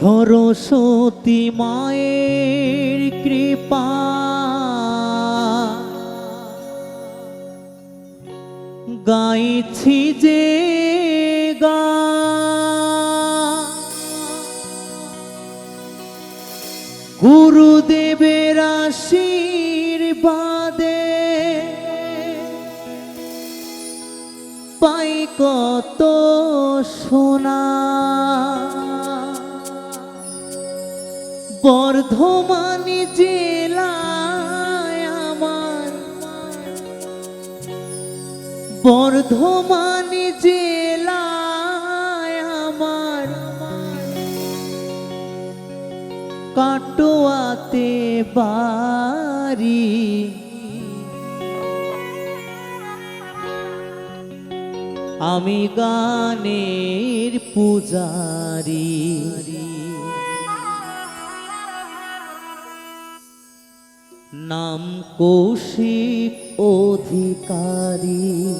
সরস্বতী মায়ের কৃপা। গাইছি যে গা। গুরুদেবের আশীর্বাদে পাই কত সোনা। বর্ধমান জেলায় আমার। বর্ধমান জেলায় আমার। কাটোয়াতে বাড়ি। আমি গানের পূজারি। নাম কৌশিক অধিকারী।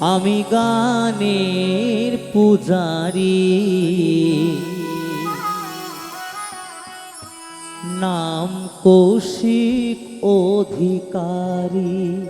আমি গানের পূজারি। নাম কৌশিক অধিকারী।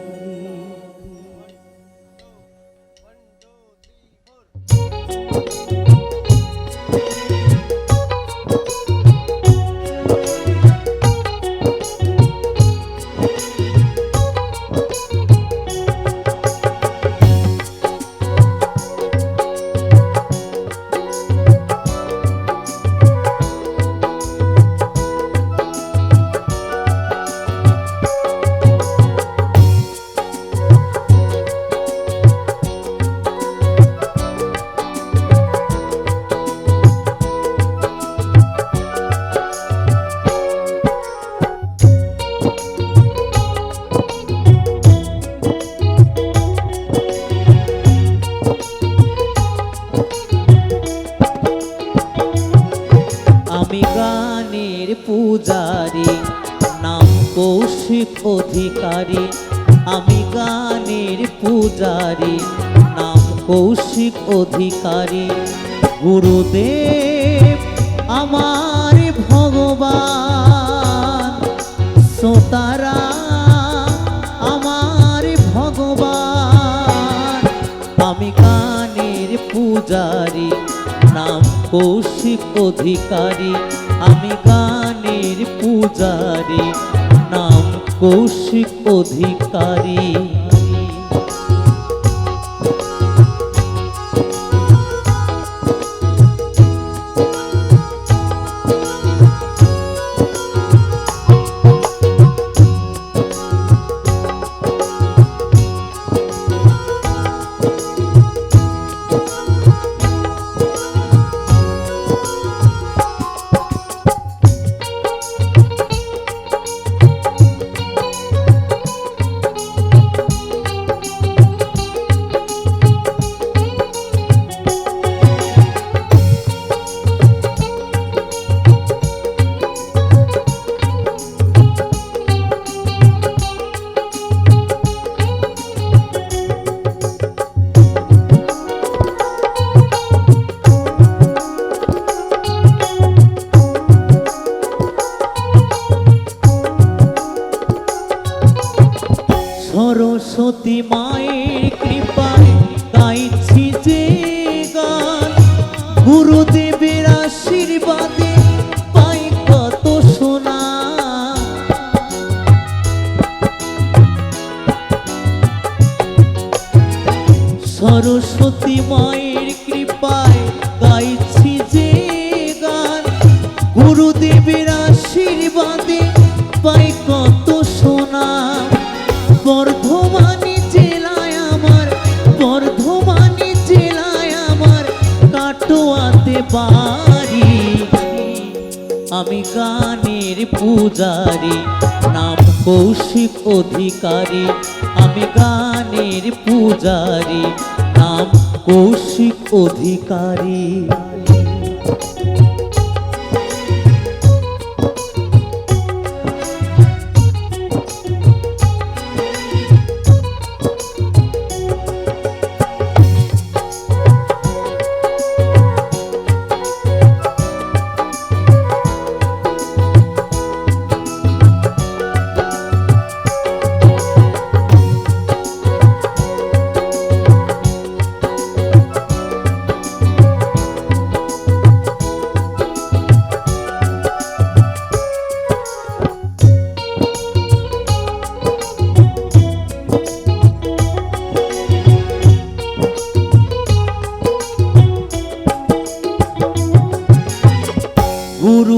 পূজারি নাম কৌশিক অধিকারী আমি গানের পূজারি নাম কৌশিক অধিকারী। গুরুদেব আমার ভগবান সোতারা পূজারি নাম কৌশিক অধিকারী আমি গানের পূজারি নাম কৌশিক অধিকারী। সরস্বতী মায়ের কৃপায় গাইছি যে গান। গুরুদেবের আশীর্বাদে পাই কত সোনা। সরস্বতী মায়ের কৃপায় গাইছি যে গান। গুরুদেবের আশীর্বাদে পাই কত পূজারি নাম কৌশিক অধিকারী আমি গানের পূজারি নাম কৌশিক অধিকারী।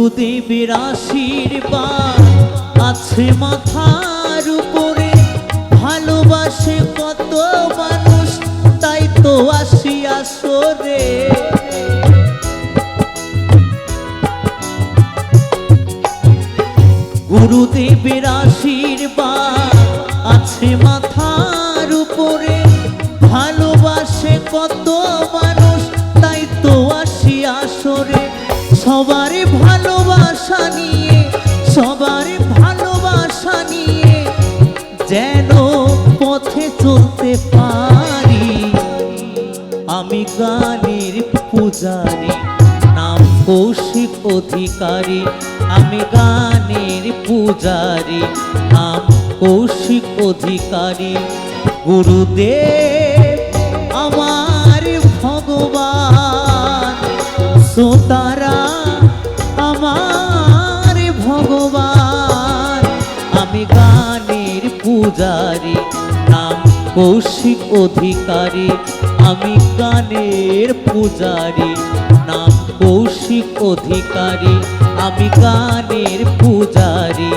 গুরুদেবের আশীর্বাদ আছে মাথার উপরে, ভালোবাসে কত মানুষ, তাই তো আসি আসরে। গুরুদেবের আশীর্বাদ আছে মাথার উপরে, ভালোবাসে কত মানুষ, তাই তো আসি সবার ভালোবাসা নিয়ে, সবার ভালোবাসা নিয়ে যেন পথে চলতে পারি। আমি গানের পূজারি, নাম কৌশিক অধিকারী। আমি গানের পূজারি, নাম কৌশিক অধিকারী। গুরুদেব পূজারি, নাম কৌশিক অধিকারী, আমি গানের পূজারি, নাম কৌশিক অধিকারী, আমি গানের পূজারি,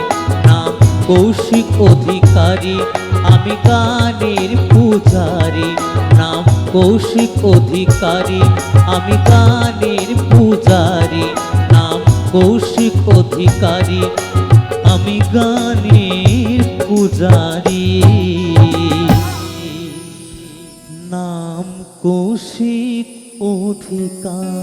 নাম কৌশিক অধিকারী, আমি গানের পূজারি, নাম কৌশিক অধিকারী, আমি গানের পূজারি, নাম কৌশিক অধিকারী, আমি গানের পূজারি। নাম কৌশিক অধিকারী